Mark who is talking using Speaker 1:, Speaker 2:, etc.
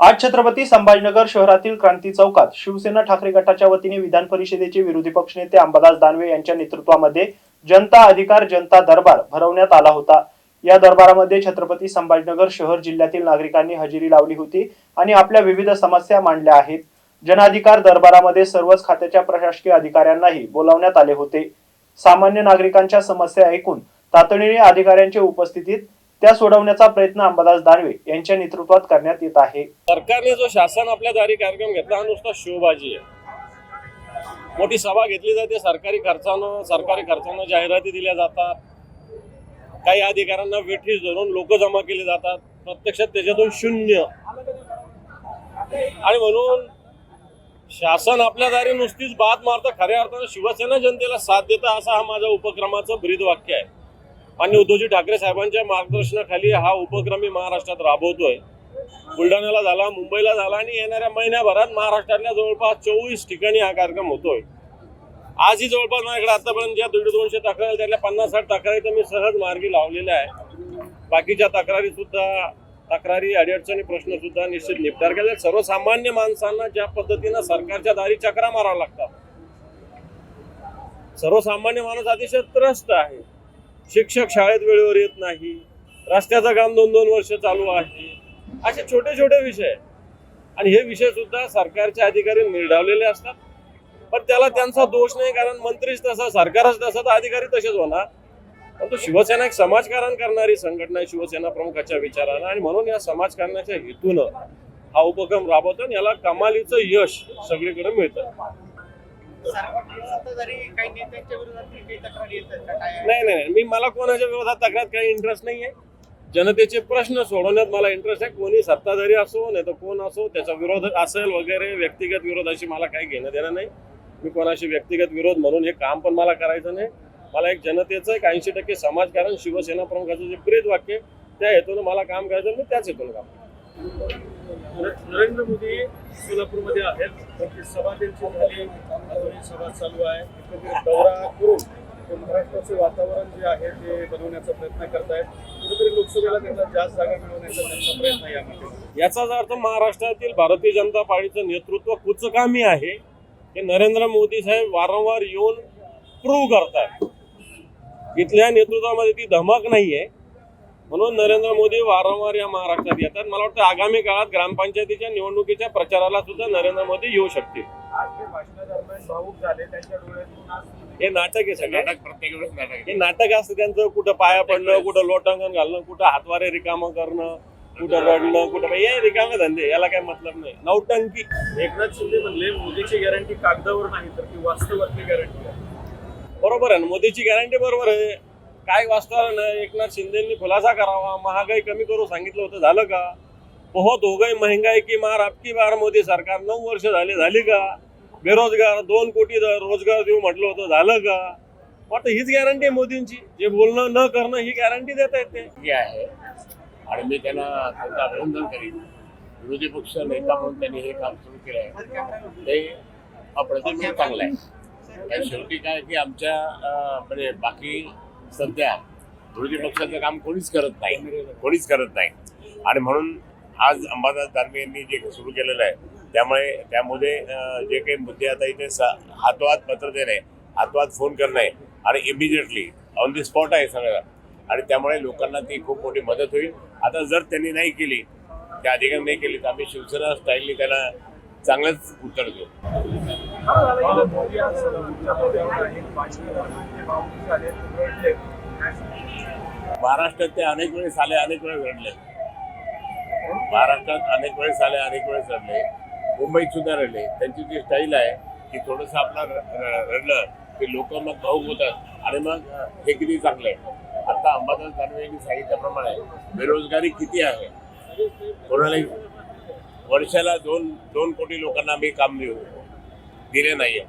Speaker 1: आज छत्रपती संभाजीनगर शहरातील क्रांती चौकात शिवसेना ठाकरे गटाच्या वतीने विधान परिषदेचे विरोधी पक्षनेते अंबादास दानवे यांच्या नेतृत्वामध्ये जनता अधिकार जनता दरबार भरवण्यात आला होता. या दरबारामध्ये छत्रपती संभाजीनगर शहर जिल्ह्यातील नागरिकांनी हजेरी लावली होती आणि आपल्या विविध समस्या मांडल्या आहेत. जनाधिकार दरबारामध्ये सर्वच खात्याच्या प्रशासकीय अधिकाऱ्यांनाही बोलावण्यात आले होते. सामान्य नागरिकांच्या समस्या ऐकून तातडीने अधिकाऱ्यांच्या उपस्थितीत त्या सोडवण्याचा प्रयत्न अंबादास दानवे यांच्या नेतृत्वात करण्यात येत आहे.
Speaker 2: सरकारने जो शासन आपल्या दारी कार्यक्रम घेतला हा नुसता शिवबाजी आहे. मोठी सभा घेतली जाते सरकारी खर्चानं सरकारी खर्चानं जाहिराती दिल्या जातात. काही अधिकाऱ्यांना वेठीस धरून लोक जमा केले जातात. प्रत्यक्षात त्याच्यातून शून्य. आणि म्हणून शासन आपल्या दारी नुसतीच बात मारतं खऱ्या अर्थानं शिवसेना जनतेला साथ देतं असा हा माझ्या उपक्रमाचं ब्रीद वाक्य आहे. मान्य उद्धवजी ठाकरे साहेबांच्या मार्गदर्शनाखाली हा उपक्रम मी महाराष्ट्रात राबवतोय. बुलढाण्याला झाला मुंबईला झाला आणि येणाऱ्या महिन्याभरात महाराष्ट्रातल्या जवळपास चोवीस ठिकाणी हा कार्यक्रम होतोय. आजही जवळपास माझ्याकडे आतापर्यंत ज्या दीड दोनशे तक्रारी त्यातल्या पन्नास साठ तक्रारी तर मी सहज मार्गी लावलेल्या आहे बाकीच्या तक्रारी सुद्धा तक्रारी अडीअडचणी प्रश्न सुद्धा निश्चित निपटार केले सर्वसामान्य माणसांना ज्या पद्धतीनं सरकारच्या दारी चक्रा माराव्या लागतात सर्वसामान्य माणूस अतिशय त्रस्त आहे. शिक्षक शाळेत वेळेवर येत नाही. रस्त्याचं काम दोन दोन वर्ष चालू आहे. असे छोटे छोटे विषय. आणि हे विषय सुद्धा सरकारचे अधिकारी निर्ढावलेले असतात. पण त्याला त्यांचा दोष नाही कारण मंत्रीच तसा सरकारच तसा तर अधिकारी तसेच होणार. परंतु शिवसेना एक समाजकारण करणारी संघटना आहे शिवसेना प्रमुखाच्या विचारानं. आणि म्हणून या समाजकारणाच्या हेतूनं हा उपक्रम राबवतो आणि याला कमालीचं यश सगळीकडे मिळतं. नाही नाही मी मला कोणाच्या विरोधात तक्रार काही इंटरेस्ट नाही आहे जनतेचे प्रश्न सोडवण्यात मला इंटरेस्ट आहे. कोणी सत्ताधारी असो नाही तर कोण असो त्याचा विरोध असेल वगैरे व्यक्तिगत विरोधाशी मला काही घेणं देणं नाही. मी कोणाशी व्यक्तिगत विरोध म्हणून हे काम पण मला करायचं नाही. मला एक जनतेचं एक ऐंशी टक्के समाजकारण शिवसेना प्रमुखाचं जे प्रेत वाक्य त्या हेतून मला काम करायचं मी त्याच हेतून काम करतो.
Speaker 3: नरेंद्र मोदी सोलापूरमध्ये आहेत त्यांची सभा त्यांची झाली. अजूनही सभा चालू आहे. दौरा करून ते महाराष्ट्राचं वातावरण जे आहे ते बनवण्याचा प्रयत्न करतायत. कुठेतरी लोकसभेला त्यांना जास्त जागा मिळवण्याचा त्यांचा प्रयत्न यामध्ये.
Speaker 2: याचाच अर्थ महाराष्ट्रातील भारतीय जनता पार्टीचं नेतृत्व कुचकामी आहे. हे नरेंद्र मोदी साहेब वारंवार येऊन प्रूव्ह करतात इथल्या नेतृत्वामध्ये ती धमक नाहीये. म्हणून नरेंद्र मोदी वारंवार या महाराष्ट्रात येतात. मला वाटतं आगामी काळात ग्रामपंचायतीच्या निवडणुकीच्या प्रचाराला सुद्धा नरेंद्र मोदी येऊ शकतील. हे नाटक आहे सगळं. नाटक प्रत्येक वेळेस नाटक हे नाटक असतं त्यांचं. कुठं पाया पडणं कुठं लोटांगण घालणं कुठं हातवारे रिकामं करणं कुठं रडणं कुठं हे रिकामे धंदे. याला काय मतलब नाही. नौटंकी.
Speaker 3: एकनाथ शिंदे म्हणले मोदीची गॅरंटी कागदावर नाही तर ती वास्तवातली गॅरंटी आहे.
Speaker 2: बरोबर आहे ना. मोदीची गॅरंटी बरोबर आहे. काय वाचता ना? एकनाथ शिंदेंनी खुलासा करावा. महागाई कमी करू सांगितलं होतं. झालं का? बहुत हो गई महंगाई की मार आपकी बार मोदी सरकार. नऊ वर्ष झाले झाली का? बेरोजगार दोन कोटी रोजगार देऊ म्हटलं होतं. झालं का? वाटतं हीच गॅरंटी आहे मोदींची. जे बोलणं न करणं ही गॅरंटी देत आहेत ते
Speaker 4: हे आहे. आणि मी त्यांना त्यांचं अभिनंदन करीन. विरोधी पक्ष नेता म्हणून त्यांनी हे काम सुरू केलं आहे ते अप्रतिम चांगलं आहे. शेवटी काय की आमच्या म्हणजे बाकी सध्या विरोधी पक्षाचं काम कोणीच करत नाही. कोणीच करत नाही. आणि म्हणून आज अंबादास दानवे यांनी जे सुरू केलेलं आहे त्यामुळे त्यामध्ये जे काही मुद्दे आता इथे हातोहात पत्र देणे हातोहात फोन करणे आणि इमिजिएटली ऑन दी स्पॉट आहे सगळं. आणि त्यामुळे लोकांना ती खूप मोठी मदत होईल. आता जर त्यांनी नाही केली त्या अधिकारी नाही केली तर आम्ही शिवसेना स्टाईलनी त्यांना चांगलंच उतरतो देऊ. महाराष्ट्रात ते अनेक वेळेस आले अनेक वेळेस रडले. महाराष्ट्रात अनेक वेळेस आले अनेक वेळेस रडले. मुंबईत सुद्धा रडले. त्यांची जी स्टाईल आहे की थोडंसं आपला रडलं की लोक मग भाऊक होतात. आणि मग हे किती चांगलं आहे. आता अंबादास दानवे यांनी सांगितल्याप्रमाणे बेरोजगारी किती आहे? कोणालाही वर्षाला दोन दोन कोटी लोकांना आम्ही काम देऊ दिले नाहीये.